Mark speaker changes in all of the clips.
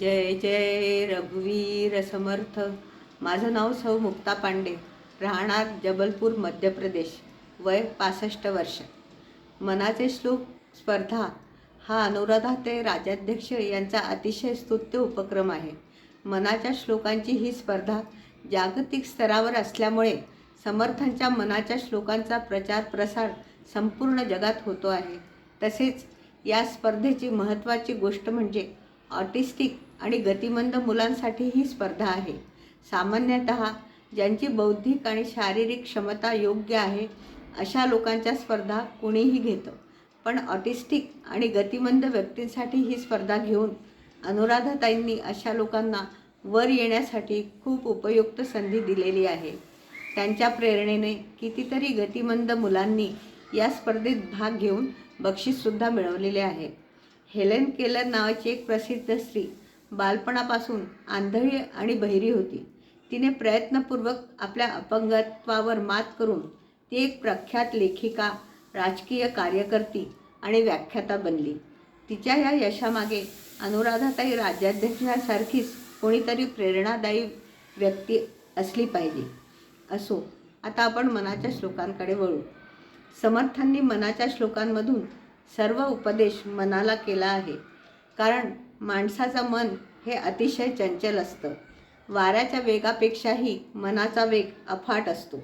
Speaker 1: जय जय रघुवीर समर्थ. माझं नाव सौ मुक्ता पांडे. राहणार जबलपूर मध्य प्रदेश. वय पासष्ट वर्ष. मनाचे श्लोक स्पर्धा. हा अनुराधा ते राजाध्यक्ष यांचा अतिशय स्तुत्य उपक्रम आहे. मनाच्या श्लोकांची ही स्पर्धा जागतिक स्तरावर असल्यामुळे समर्थांच्या मनाच्या श्लोकांचा प्रचार प्रसार संपूर्ण जगात होतो आहे. तसेच या स्पर्धेची महत्त्वाची गोष्ट म्हणजे ऑटिस्टिक आणि गतिमंद मुलांसाठी ही स्पर्धा आहे. सामान्यतः ज्यांची बौद्धिक आणि शारीरिक क्षमता योग्य आहे अशा लोकांच्या स्पर्धा कुणीही घेतं. पण ऑटिस्टिक आणि गतिमंद व्यक्तींसाठी ही स्पर्धा घेऊन अनुराधाताईंनी अशा लोकांना वर येण्यासाठी खूप उपयुक्त संधी दिलेली आहे. त्यांच्या प्रेरणेने कितीतरी गतिमंद मुलांनी या स्पर्धेत भाग घेऊन बक्षीससुद्धा मिळवलेले आहे. हेलेन केलर नावाची एक प्रसिद्ध स्त्री बालपणापासून आंधळी आणि बहिरी होती. तिने प्रयत्नपूर्वक आपल्या अपंगत्वावर मात करून ती एक प्रख्यात लेखिका राजकीय कार्यकर्ती आणि व्याख्याता बनली. तिच्या या यशामागे अनुराधाताई राज्याध्यक्षासारखीच कोणीतरी प्रेरणादायी व्यक्ती असली पाहिजे. असो आता आपण मनाच्या श्लोकांकडे वळू. समर्थांनी मनाच्या श्लोकांमधून सर्व उपदेश मनाला केला आहे. कारण माणसाचं मन हे अतिशय चंचल असतं. वाऱ्याच्या वेगापेक्षाही मनाचा वेग अफाट असतो.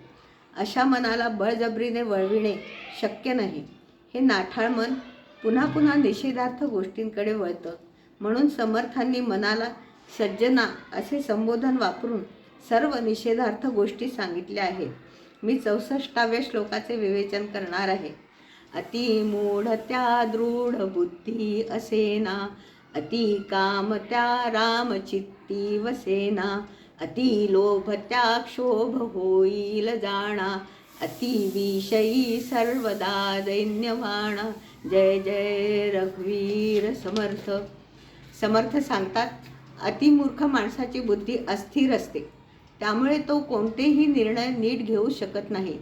Speaker 1: अशा मनाला बळजबरीने वळविणे शक्य नाही. हे नाठाळ मन पुन्हा पुन्हा निषेधार्थ गोष्टींकडे वळतं. म्हणून समर्थांनी मनाला सज्जना असे संबोधन वापरून सर्व निषेधार्थ गोष्टी सांगितल्या आहेत. मी चौसष्टाव्या श्लोकाचे विवेचन करणार आहे. अति मूढत्या दृढ बुद्धी असेना. अति कामत्या रामचित्ती वसेना. अति लोभ त्या क्षोभ होईल जाणा. अति विषयी सर्वदा दैन्यवाणा जय जय रघुवीर समर्थ. समर्थ सांगतात अतिमूर्ख माणसाची बुद्धी अस्थिर असते. त्यामुळे तो कोणतेही निर्णय नीट घेऊ शकत नाही.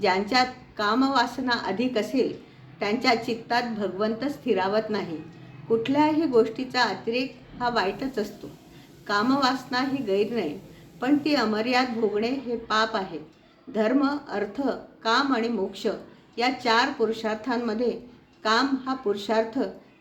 Speaker 1: ज्यांच्यात कामवासना अधिक असेल त्यांच्या चित्तात भगवंत स्थिरावत नाही. कुठल्याही गोष्टीचा अतिरेक हा वाईटच असतो. कामवासना ही गैर नाही पण ती अमर्याद भोगणे हे पाप आहे. धर्म अर्थ काम आणि मोक्ष या चार पुरुषार्थांमध्ये काम हा पुरुषार्थ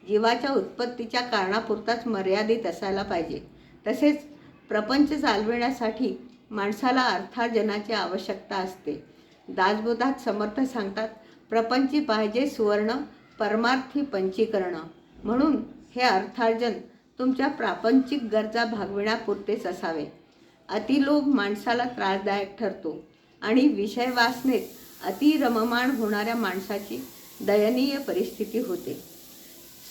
Speaker 1: जीवाच्या उत्पत्तीच्या कारणापुरताच मर्यादित असायला पाहिजे. तसेच प्रपंच चालविण्यासाठी माणसाला अर्थार्जनाची आवश्यकता असते. दासबोधात समर्थ सांगतात प्रपंची पाहिजे सुवर्ण परमार्थी पंचीकरण. म्हणून हे अर्थार्जन तुमच्या प्रापंचिक गरजा भागविण्यापुरतेच असावे. अतिलोभ माणसाला त्रासदायक ठरतो आणि विषय वासनेत अतिरममाण होणाऱ्या माणसाची दयनीय परिस्थिती होते.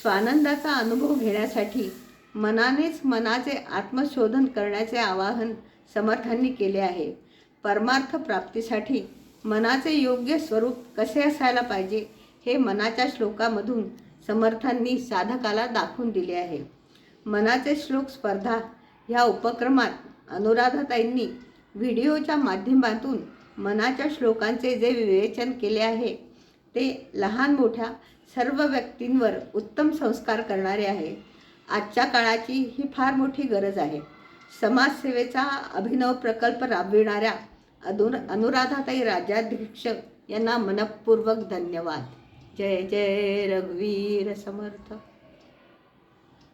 Speaker 1: स्वानंदाचा अनुभव घेण्यासाठी मनानेच मनाचे आत्मशोधन करण्याचे आवाहन समर्थांनी केले आहे. परमार्थ प्राप्तीसाठी मनाचे योग्य स्वरूप कसे असायला पाहिजे हे मनाच्या श्लोकामधून समर्थांनी साधकाला दाखवून दिले आहे. मनाचे श्लोक स्पर्धा ह्या उपक्रमात अनुराधाताईंनी व्हिडिओच्या माध्यमातून मनाच्या श्लोकांचे जे विवेचन केले आहे ते लहान मोठ्या सर्व व्यक्तींवर उत्तम संस्कार करणारे आहे. आजच्या काळाची ही फार मोठी गरज आहे. समाजसेवेचा अभिनव प्रकल्प राबविणाऱ्या अधुन अनुराधाताई राजाध्यक्ष यांना मनपूर्वक धन्यवाद. जय जय रघुवीर समर्थ.